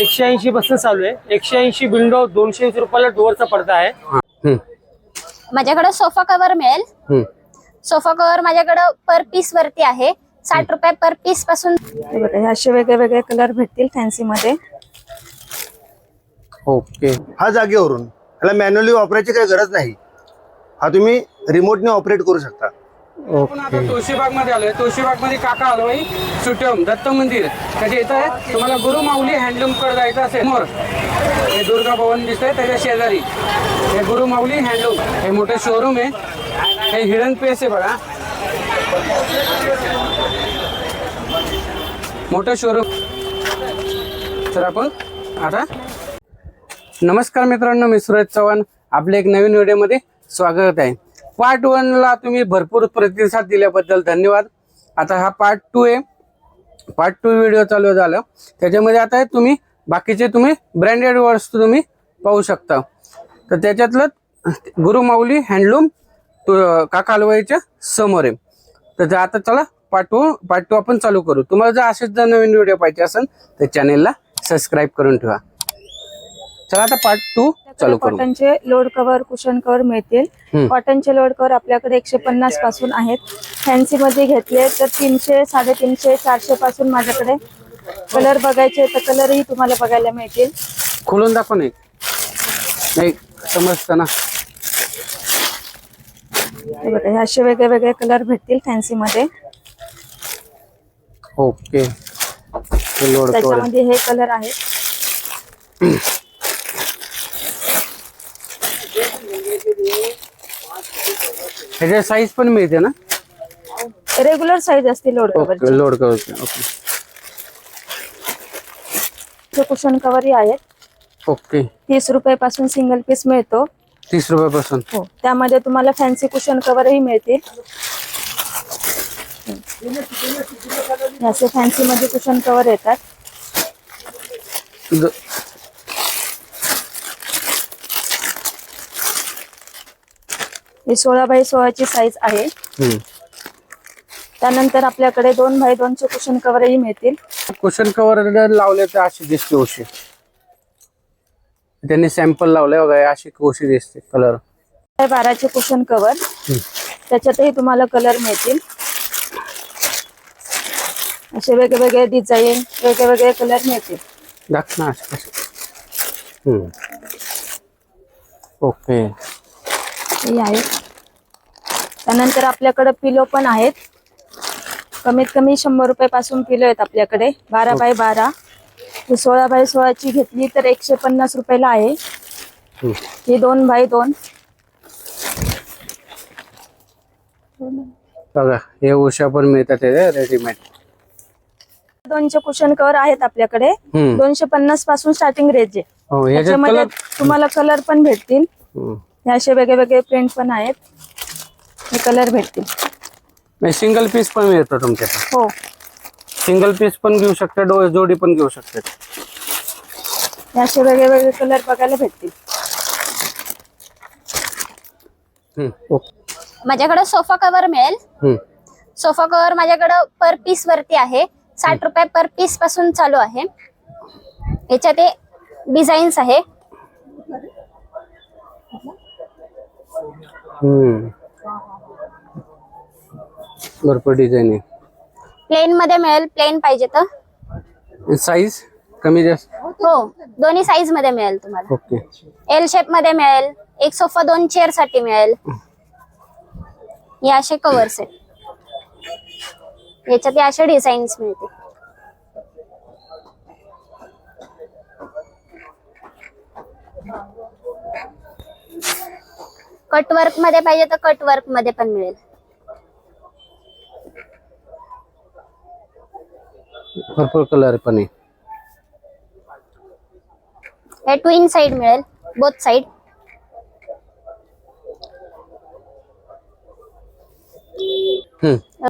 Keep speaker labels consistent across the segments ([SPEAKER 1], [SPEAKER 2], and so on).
[SPEAKER 1] एकशे ऐंशी पासून चालू आहे. एकशे ऐंशी विंडो दोनशे वीस रुपयाला डोअरचा पडदा आहे.
[SPEAKER 2] माझ्याकडे सोफा कव्हर मिळेल.
[SPEAKER 3] हम्म.
[SPEAKER 2] सोफा कव्हर माझ्याकडे पर पीस वरती आहे. साठ रुपये पर
[SPEAKER 4] पीसपासून बघा असे वेगळे वेगळे कलर भेटतील फॅन्सी मध्ये.
[SPEAKER 3] ओके.
[SPEAKER 5] हा जागेवरून. ह्याला मॅन्युअली वापरायची काही गरज नाही. हा तुम्ही रिमोटने ऑपरेट करू शकता.
[SPEAKER 1] आता तुळशीबागमध्ये आलोय. तुळशीबागमध्ये काका आलोय. सुटम दत्त मंदिर. त्याच्या इथं तुम्हाला गुरु माऊली हँडलूमकडे जायचं असेल समोर. हे दुर्गा भवन दिसतंय त्याच्या शेजारी. हे गुरु माऊली हँडलूम हे मोठं शोरूम आहे. हे हिडन पेस आहे बघा. मोठं शोरूम तर आपण आता नमस्कार मित्रांनो मी सुरज चव्हाण. आपल्या एक नवीन व्हिडिओमध्ये स्वागत आहे. पार्ट ला तुम्ही भरपूर प्रतिसाद दिल्याबद्दल धन्यवाद. आता हा पार्ट टू आहे. पार्ट टू व्हिडिओ चालू झालं. त्याच्यामध्ये आता तुम्ही बाकीचे तुम्ही ब्रँडेड वस्तू तुम्ही पाहू शकता. तर त्याच्यातलं गुरुमाऊली हँडलूम काकालवाईच्या समोर आहे. तर आता चला पार्ट टू पार्ट टू आपण चालू करू. तुम्हाला जर असेच जर नवीन व्हिडिओ पाहिजे असेल तर चॅनेलला सबस्क्राईब करून ठेवा. चला आता पार्ट टू चालू करू.
[SPEAKER 4] कॉटनचे लोड कव्हर कुशन कव्हर मिळतील. कॉटनचे लोड कव्हर आपल्याकडे एकशे पन्नासपासून आहेत. फॅन्सी मध्ये घेतले तर तीनशे साडेतीनशे चारशे पासून माझ्याकडे. कलर बघायचे तर कलरही तुम्हाला बघायला मिळतील.
[SPEAKER 3] खोलून दाखव नाही नाही समजतं ना.
[SPEAKER 4] हे बघा हे असे वेगळे वेगळे कलर भेटतील फॅन्सी मध्ये.
[SPEAKER 3] ओके लोड कवर
[SPEAKER 4] त्याच्यामध्ये हे कलर आहेत
[SPEAKER 3] ह्याच्या साईज पण मिळते ना?
[SPEAKER 4] रेग्युलर साईज असते लोड
[SPEAKER 3] ओके
[SPEAKER 4] कव्हरचे
[SPEAKER 3] लोड कवर ओके
[SPEAKER 4] कुशन कव्हरही आहेत
[SPEAKER 3] ओके
[SPEAKER 4] तीस रुपये पासून सिंगल पीस मिळतो.
[SPEAKER 3] तीस रुपयापासून.
[SPEAKER 4] हो त्यामध्ये तुम्हाला फॅन्सी कुशन कव्हरही मिळतील. हे असे फॅन्सी मध्ये कुशन कव्हर येतात.
[SPEAKER 3] द-
[SPEAKER 4] ही सोळा बाय सोळाची साईज आहे. त्यानंतर आपल्याकडे दोन बाय दोनचे कुशन कव्हरही मिळतील.
[SPEAKER 3] कुशन कवर लावले तर अशी दिसते उशी. त्यांनी सॅम्पल लावले बघा अशी उशी दिसते कलर
[SPEAKER 4] बाराचे कुशन कव्हर त्याच्यातही तुम्हाला कलर मिळतील. असे वेगवेगळे डिझाईन वेगवेगळे कलर मिळतील.
[SPEAKER 3] दाख ना अशी कशी हम्म. ओके
[SPEAKER 4] हे आहे त्यानंतर आपल्याकडे पिलो पण आहेत. कमीत कमी शंभर रुपये पासून पिलो आहेत आपल्याकडे. बारा बाय बारा. ही सोळा बाय सोळाची घेतली तर एकशे पन्नास रुपयाला आहे. ही दोन बाय दोन.
[SPEAKER 3] बघा हे उशा पण मिळतात रेडीमेड
[SPEAKER 4] दोनशे कुशन कव्हर आहेत आपल्याकडे. दोनशे पन्नासपासून स्टार्टिंग रेंज आहे.
[SPEAKER 3] हो
[SPEAKER 4] त्याच्यामध्ये तुम्हाला कलर पण भेटतील. हे असे वेगळे वेगळे प्रिंट पण आहेत. हे कलर भेटतील.
[SPEAKER 3] सिंगल पीस पण मिळतो तुमच्याकडे.
[SPEAKER 4] हो.
[SPEAKER 3] सिंगल पीस पण घेऊ शकता डो जोडी पण घेऊ शकता.
[SPEAKER 4] हे असे वेगळे वेगळे कलर बघायला भेटतील.
[SPEAKER 3] हम्म. ओके
[SPEAKER 2] माझ्याकडे सोफा कव्हर मिळेल.
[SPEAKER 3] हम्म.
[SPEAKER 2] सोफा कव्हर माझ्याकडे पर पीस वरती आहे. साठ रुपये पर पीसपासून चालू आहे. याच्यात ते डिझाईन्स आहे.
[SPEAKER 3] हम्म. भरपूर डिझाईन आहे.
[SPEAKER 2] प्लेन मध्ये मिळेल प्लेन पाहिजे तर?
[SPEAKER 3] साईज कमी जास्त?
[SPEAKER 2] हो दोन्ही साईजमध्ये मिळेल तुम्हाला.
[SPEAKER 3] ओके
[SPEAKER 2] एल शेपमध्ये मिळेल एक सोफा दोन चेअरसाठी मिळेल. हे असे कव्हर्स आहेत. याच्यात हे असे डिझाईन्स मिळतील. कटवर्कमध्ये पाहिजे तर कटवर्कमध्ये पण मिळेल.
[SPEAKER 3] भरपूर कलर पण आहे.
[SPEAKER 2] हे ट्विन साइड मिळेल बोथ साइड
[SPEAKER 3] हम्म.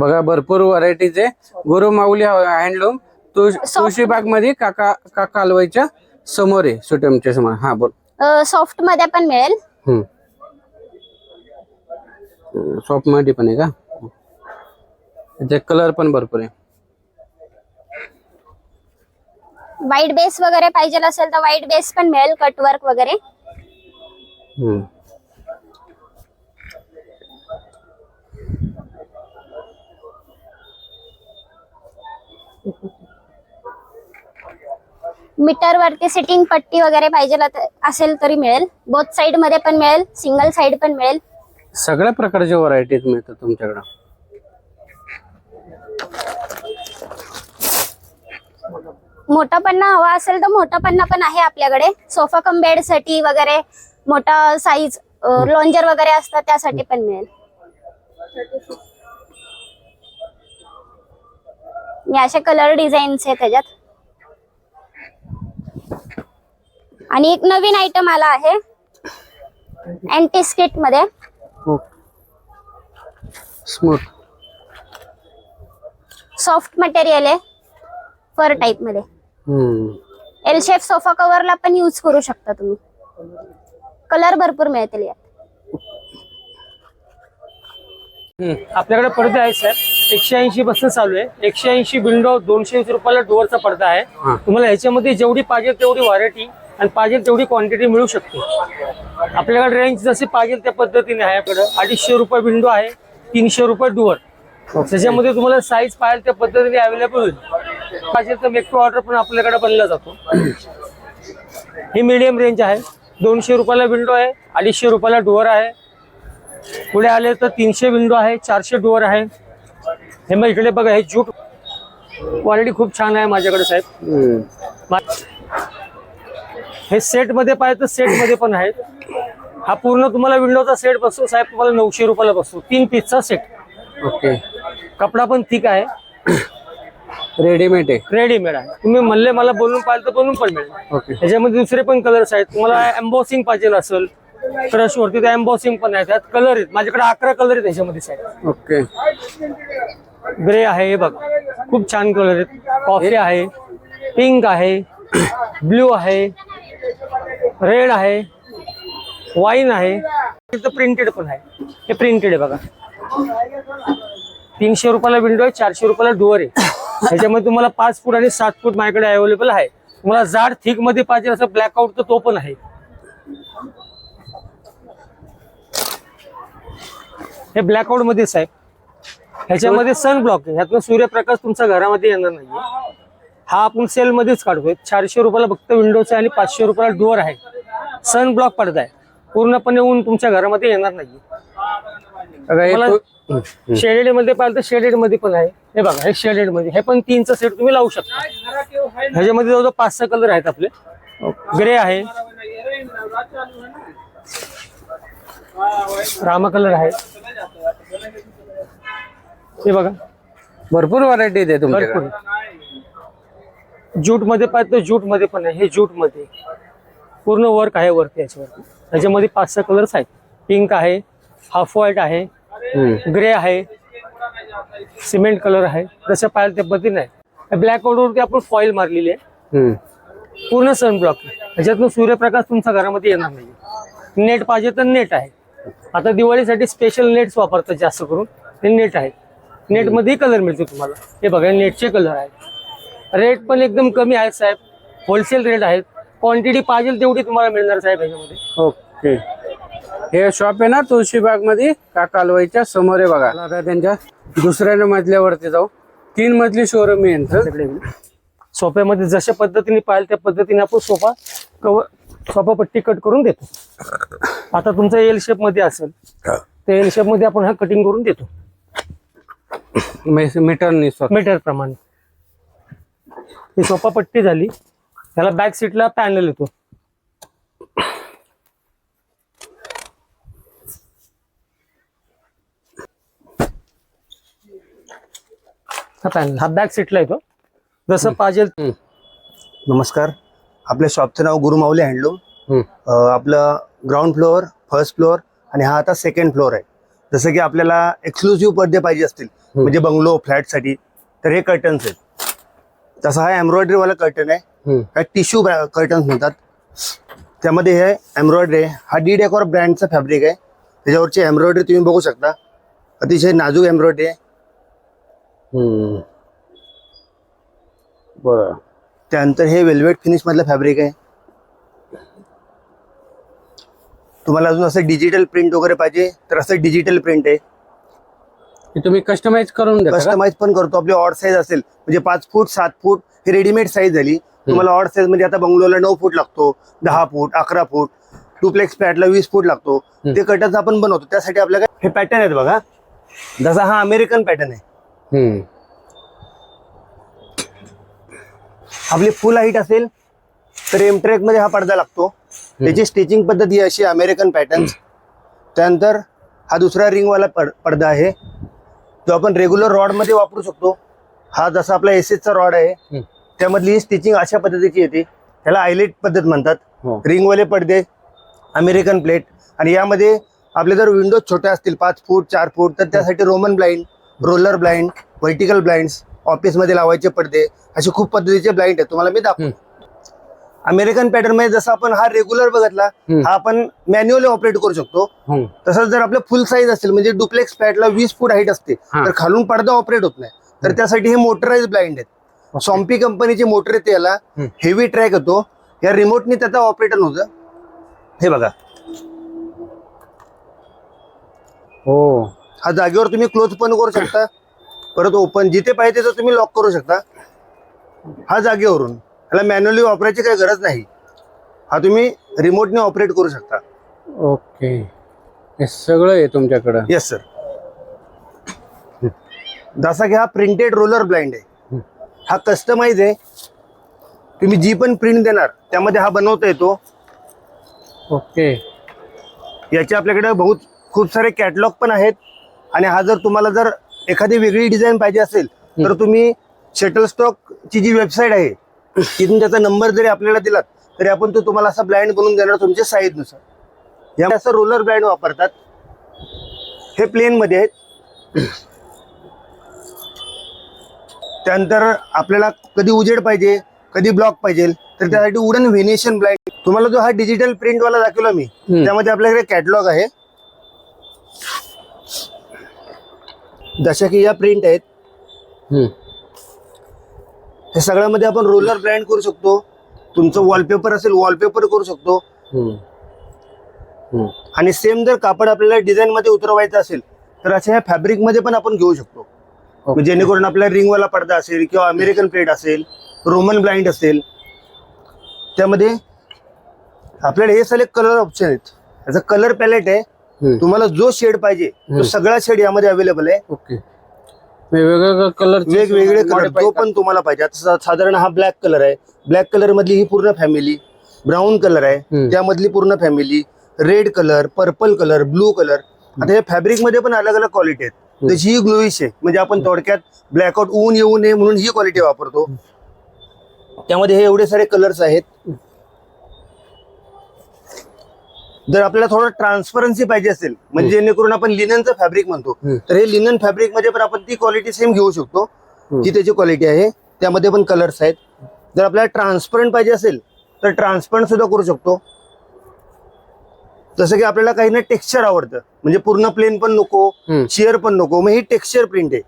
[SPEAKER 3] बघा भरपूर व्हरायटीज आहे. गुरु माऊली हँडलूम तुळशीबागमध्ये काका काका हलवाईच्या समोर आहे सुटमच्या समोर. हा बोल.
[SPEAKER 2] सॉफ्टमध्ये पण मिळेल.
[SPEAKER 3] शॉपमध्ये पण आहे का? त्याचे कलर पण भरपूर आहे.
[SPEAKER 2] व्हाईट बेस वगैरे पाहिजे असेल तर व्हाईट बेस पण मिळेल कटवर्क वगैरे.
[SPEAKER 3] हम्म.
[SPEAKER 2] मीटर वरती सिटिंग पट्टी वगैरे पाहिजे असेल तरी मिळेल. बोथ साइडमध्ये पण मिळेल सिंगल साइड पण मिळेल.
[SPEAKER 3] सगळ्या प्रकारच्या व्हरायटीज मिळतात तुमच्याकडं.
[SPEAKER 2] मोठा पन्ना हवा असेल तर मोठा पन्ना पण आहे आपल्याकडे. सोफा कम बेडसाठी वगैरे मोठा साईज लॉन्जर वगैरे असतात त्यासाठी पण मिळेल. असे कलर डिझाईन्स आहे त्याच्यात. आणि एक नवीन आयटम आला आहे. अँटी स्किटमध्ये
[SPEAKER 3] स्मूथ
[SPEAKER 2] सॉफ्ट मटेरियल आहे. फर
[SPEAKER 3] टाईपमध्ये.
[SPEAKER 2] एल शेप सोफा कव्हरला पण यूज करू शकता तुम्ही. कलर भरपूर मिळतील यात.
[SPEAKER 6] आपल्याकडे पडदे आहेत साहेब एकशे ऐंशी पासून चालू आहे. एकशे ऐंशी विंडो दोनशे वीस रुपयाला डोअरचा पडदा आहे.
[SPEAKER 3] हा.
[SPEAKER 6] तुम्हाला ह्याच्यामध्ये जेवढी पाहिजे तेवढी व्हरायटी आणि पाहिजे तेवढी क्वांटिटी मिळू शकते. आपल्याकडे रेंज जशी पाहिजे त्या पद्धतीने आहे आपल्याकडे. अडीचशे रुपये विंडो आहे तीनशे रुपये डोअर त्याच्यामध्ये तुम्हाला साईज पाहिजे त्या पद्धतीने अवेलेबल होईल. पाहिजे तर टू ऑर्डर पण आपल्याकडे बनला जातो. ही मीडियम रेंज आहे. दोनशे रुपयाला विंडो आहे अडीचशे रुपयाला डोअर आहे. पुढे आले तर तीनशे विंडो आहे चारशे डोअर आहे. हे मग इकडे बघा हे जूट क्वालिटी खूप छान आहे माझ्याकडे साहेब. हे सेटमध्ये पाहिजे तर सेटमध्ये पण आहेत. हा पूर्ण तुम्हाला विंडोचा सेट बसतो. साहेब तुम्हाला नऊशे रुपयाला बसतो. तीन पीसचा सेट
[SPEAKER 3] ओके.
[SPEAKER 6] कपडा पण ठीक आहे.
[SPEAKER 3] रेडीमेड आहे.
[SPEAKER 6] रेडीमेड आहे. तुम्ही म्हणले मला बोलून पाहिजे तर बोलून पण मिळेल.
[SPEAKER 3] ओके.
[SPEAKER 6] त्याच्यामध्ये दुसरे पण कलर्स आहेत. तुम्हाला एम्बॉसिंग पाहिजे असेल क्रश वरती त्या एम्बॉसिंग पण आहे त्यात कलर आहेत. माझ्याकडे अकरा कलर आहेत त्याच्यामध्ये साहेब.
[SPEAKER 3] ओके.
[SPEAKER 6] ग्रे आहे हे बघ. खूप छान कलर आहेत. कॉफी आहे. पिंक आहे. ब्ल्यू आहे. रेड आहे वाईन आहे. तिथं प्रिंटेड पण आहे. हे प्रिंटेड आहे बघा. तीनशे रुपयाला विंडो आहे चारशे रुपयाला डोअर आहे. त्याच्यामध्ये तुम्हाला पाच फूट आणि सात फूट माझ्याकडे अवेलेबल आहे. तुम्हाला जाड थिकमध्ये पाहिजे असं ब्लॅकआउट तर तो पण आहे. हे ब्लॅकआउट मध्येच आहे. ह्याच्यामध्ये सन ब्लॉक आहे. ह्यातून सूर्यप्रकाश तुमच्या घरामध्ये येणार नाहीये. हा आपण सेल मध्येच काढतोय चारशे रुपयाला फक्त विंडोचा आणि पाचशे रुपयाला डोअर आहे. सन ब्लॉक पडदा आहे. पूर्णपणे ऊन तुमच्या घरामध्ये येणार नाही शेडेडमध्ये पाहिजे तर शेडेडमध्ये पण आहे. हे बघा हे शेडेडमध्ये. हे पण तीनचा सेट तुम्ही लावू शकता. ह्याच्यामध्ये जवळजवळ पाच सहा कलर आहेत आपले. ग्रे आहे. रामा कलर आहे. हे बघा.
[SPEAKER 3] भरपूर व्हरायटीज आहे
[SPEAKER 6] भरपूर. ज्यूटमध्ये पाहिजे तर ज्यूटमध्ये पण आहे हे ज्यूटमध्ये पूर्ण वर्क आहे वरती याच्यावरती त्याच्यामध्ये पाच सहा कलर्स आहेत. पिंक आहे हाफ व्हाईट आहे. ग्रे आहे सिमेंट कलर आहे. जसं पाहिजे त्या पद्धतीने आहे. ब्लॅक वरती आपण फॉईल मारलेली आहे. पूर्ण सन ब्लॉक ह्याच्यातनं सूर्यप्रकाश तुमच्या घरामध्ये येणार नाही. नेट पाहिजे तर नेट आहे. आता दिवाळीसाठी स्पेशल नेट्स वापरतात जास्त करून. ते नेट आहे. नेटमध्ये कलर मिळते तुम्हाला. हे बघा नेटचे कलर आहेत रेट पण एकदम कमी आहेत साहेब. होलसेल रेट आहेत. क्वांटिटी पाहिजे तेवढी तुम्हाला मिळणार साहेब ह्याच्यामध्ये.
[SPEAKER 3] ओके हे शॉप आहे ना तुळशीबागमध्ये काका हलवाईच्या समोर आहे बघा. आता त्यांच्या. दुसऱ्या मजल्यावरती जाऊ. तीन मजली शोरूम आहे यांचं.
[SPEAKER 6] सोफ्यामध्ये जशा पद्धतीने पाहिजे त्या पद्धतीने आपण सोफा कवर सोफा पट्टी कट करून देतो. आता तुमचा एल शेपमध्ये असेल तर एल शेपमध्ये आपण हा कटिंग करून देतो.
[SPEAKER 3] स्वतः
[SPEAKER 6] मीटर प्रमाणे. ही सोफा पट्टी झाली. त्याला बॅक सीटला पॅनल येतो. हा पॅनल हा बॅक सीटला येतो. जसं पाहिजे.
[SPEAKER 5] नमस्कार. आपल्या शॉपचं नाव गुरुमाऊली हँडलूम आपलं ग्राउंड फ्लोअर फर्स्ट फ्लोअर आणि हा आता सेकंड फ्लोअर आहे. जसं की आपल्याला एक्सक्लुझिव्ह पडदे पाहिजे असतील. म्हणजे बंगलो फ्लॅटसाठी तर हे कर्टन्स आहेत. तसा हा एम्ब्रॉयडरी वाला कर्टन आहे. काय टिश्यू कर्टन्स म्हणतात. त्यामध्ये हे एम्ब्रॉयडरी आहे. हा डी डेकॉर ब्रँडचा फॅब्रिक आहे. त्याच्यावरची एम्ब्रॉयडरी तुम्ही बघू शकता. अतिशय नाजूक एम्ब्रॉयडरी आहे.
[SPEAKER 3] बरं.
[SPEAKER 5] त्यानंतर हे वेल्वेट फिनिश मधलं फॅब्रिक आहे. तुम्हाला अजून असं डिजिटल प्रिंट वगैरे पाहिजे तर असं डिजिटल प्रिंट आहे.
[SPEAKER 3] तुम्ही कस्टमाइज करून देता का?
[SPEAKER 5] कस्टमाइज पण करतो. आपली ऑड साईज असेल म्हणजे पाच फूट सात फूट ही रेडीमेड साईज झाली. तुम्हाला ऑड साईज म्हणजे आता बंगलोला नऊ फूट लागतो दहा फूट अकरा फूट टूप्लेक्स पॅटला वीस फूट लागतो. ते कटच आपण बनवतो. त्यासाठी आपल्याकडे हे पॅटर्न आहेत बघा. जसा हा अमेरिकन पॅटर्न आहे.
[SPEAKER 3] हम्म.
[SPEAKER 5] आपली फुल हाईट असेल तर एमट्रेकमध्ये हा पडदा लागतो. त्याची स्टिचिंग पद्धत ही अशी अमेरिकन पॅटर्न त्यानंतर हा दुसरा रिंगवाला पड पडदा आहे. जो आपण रेग्युलर रॉडमध्ये वापरू शकतो. हा जसा आपला एस चा रॉड आहे. त्यामधली ही स्टिचिंग अशा पद्धतीची येते. त्याला आयलेट पद्धत म्हणतात.
[SPEAKER 3] हो.
[SPEAKER 5] रिंगवाले पडदे अमेरिकन प्लेट आणि यामध्ये आपले जर विंडोज छोट्या असतील पाच फूट चार फूट तर त्यासाठी Roman blind roller blind vertical blinds ऑफिसमध्ये लावायचे पडदे असे खूप पद्धतीचे ब्लाइंड आहेत. तुम्हाला मी दाखवतो. अमेरिकन पॅटर्नमध्ये जसं आपण हा रेग्युलर बघितला. हा आपण मॅन्युअली ऑपरेट करू शकतो.
[SPEAKER 3] हम्म.
[SPEAKER 5] तसंच जर आपलं फुल साईज असेल म्हणजे डुप्लेक्स पॅटला वीस फूट हाईट असते
[SPEAKER 3] हा.
[SPEAKER 5] तर खालून पडदा ऑपरेट होत नाही. तर त्यासाठी हे मोटराइज ब्लाइंड आहेत. सॉम्पी कंपनीची मोटर येते याला. हेवी ट्रॅक येतो. या रिमोटनी त्याचा ऑपरेटर होतं हे बघा.
[SPEAKER 3] हो.
[SPEAKER 5] हा जागेवर तुम्ही क्लोज पण करू शकता. परत ओपन जिथे पाहिजे तर तुम्ही लॉक करू शकता. हा जागेवरून. ह्याला मॅन्युअली वापरायची काही गरज नाही. हा तुम्ही रिमोटने ऑपरेट करू शकता.
[SPEAKER 3] ओके. हे सगळं आहे तुमच्याकडं?
[SPEAKER 5] येस सर जसा की हा प्रिंटेड रोलर ब्लाइंड आहे. हा कस्टमाइज आहे. तुम्ही जी पण प्रिंट देणार त्यामध्ये हा बनवता येतो.
[SPEAKER 3] ओके.
[SPEAKER 5] याचे आपल्याकडे बहुत खूप सारे कॅटलॉग पण आहेत. आणि हा जर तुम्हाला जर एखादी वेगळी डिझाईन पाहिजे असेल तर तुम्ही शटल स्टॉक ची जी वेबसाईट आहे तिथून त्याचा नंबर जरी आपल्याला दिलात तरी आपण तो तुम्हाला असा ब्लाइंड बनवून देणार तुमच्या साईजनुसार. या असं रोलर ब्लाइंड वापरतात. हे प्लेन मध्ये आहेत. त्यानंतर आपल्याला कधी उजेड पाहिजे कधी ब्लॉक पाहिजे तर त्यासाठी वुडन व्हेनेशन ब्लाइंड तुम्हाला जो हा डिजिटल प्रिंट वाला दाखवला मी. त्यामध्ये आपल्याकडे कॅटलॉग आहे. जशा की या प्रिंट आहेत. हे सगळ्यामध्ये आपण रोलर ब्लँड करू शकतो. तुमचं वॉलपेपर असेल वॉलपेपर करू शकतो. आणि सेम जर कापड आपल्याला डिझाईन मध्ये उतरवायचं असेल तर अशा ह्या फॅब्रिकमध्ये पण आपण घेऊ शकतो.
[SPEAKER 3] ओके.
[SPEAKER 5] जेणेकरून आपल्याला रिंगवाला पडदा असेल किंवा अमेरिकन प्लेट असेल रोमन ब्लाइंड असेल. त्यामध्ये आपल्याला हे सगळे कलर ऑप्शन आहेत. याचा कलर पॅलेट आहे. तुम्हाला जो शेड पाहिजे तो सगळा शेड यामध्ये अवेलेबल आहे.
[SPEAKER 3] ओके वेगवेगळ्या कलर
[SPEAKER 5] वेगवेगळे कलर जो पण तुम्हाला पाहिजे. आता सा- साधारण हा ब्लॅक कलर आहे. ब्लॅक कलर मधली ही पूर्ण फॅमिली ब्राऊन कलर आहे.
[SPEAKER 3] हम्म.
[SPEAKER 5] त्यामधली पूर्ण family red colour purple colour blue colour आता या फॅब्रिकमध्ये पण अलग अलग क्वालिटी आहेत जशी ही ग्लोईश आहे. म्हणजे आपण थोडक्यात ब्लॅकआउट ऊन येऊ नये म्हणून ही क्वालिटी वापरतो. त्यामध्ये हे एवढे सारे कलर्स आहेत. जर आपल्याला थोडं ट्रान्सपरन्सी पाहिजे असेल म्हणजे जेणेकरून आपण लिननचं फॅब्रिक म्हणतो. तर हे लिनन फॅब्रिकमध्ये पण आपण ती क्वालिटी सेम घेऊ शकतो. ही त्याची क्वालिटी आहे. त्यामध्ये पण कलर्स आहेत. जर आपल्याला ट्रान्सपरंट पाहिजे असेल तर ट्रान्सपरंट सुद्धा करू शकतो. जसं की आपल्याला काही ना टेक्स्चर आवडतं. म्हणजे पूर्ण प्लेन पण नको. शेअर पण नको. मग ही टेक्स्चर प्रिंट आहे.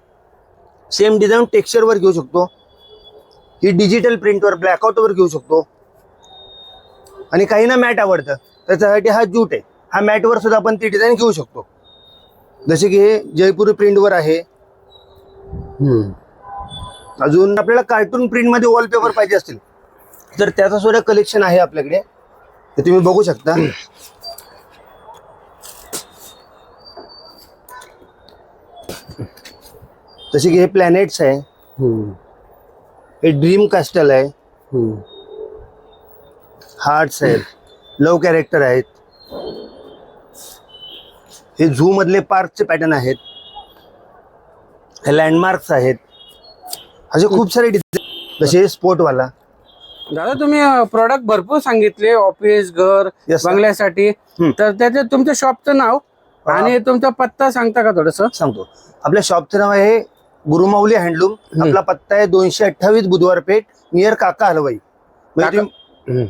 [SPEAKER 5] सेम डिझाईन टेक्स्चरवर घेऊ शकतो. ही डिजिटल प्रिंटवर ब्लॅकआउटवर घेऊ शकतो. आणि काही ना मॅट आवडतं. त्याच्यासाठी हा जूट आहे. हा मॅटवर सुद्धा आपण ती डिझाईन घेऊ शकतो. जसे की हे जयपुरी प्रिंटवर आहे. अजून आपल्याला कार्टून प्रिंटमध्ये वॉलपेपर पाहिजे असतील. तर त्याचं सुद्धा कलेक्शन आहे आपल्याकडे. ते तुम्ही बघू शकता. जसे की हे प्लॅनेट्स आहे. हे ड्रीम कास्टल आहे. हार्ट्स आहेत. लव कॅरेक्टर आहेत. हे झू मधले पार्कचे पॅटर्न आहेत. हे लँडमार्क्स आहेत. असे खूप सारे डिझाईन जसे स्पोर्टवाला
[SPEAKER 3] दादा तुम्ही प्रॉडक्ट भरपूर सांगितले ऑफिस घर
[SPEAKER 5] Yes, sir.
[SPEAKER 3] बंगल्यासाठी. तर त्याचे तुमच्या शॉपचं नाव आणि तुमचा पत्ता सांगता का थोडस?
[SPEAKER 5] सांगतो. आपल्या शॉपचं नाव आहे गुरुमाऊली हँडलूम आपला पत्ता आहे दोनशे अठ्ठावीस बुधवार पेठ नियर काका हलवाई. म्हणजे
[SPEAKER 3] काका-
[SPEAKER 5] तुम्ही-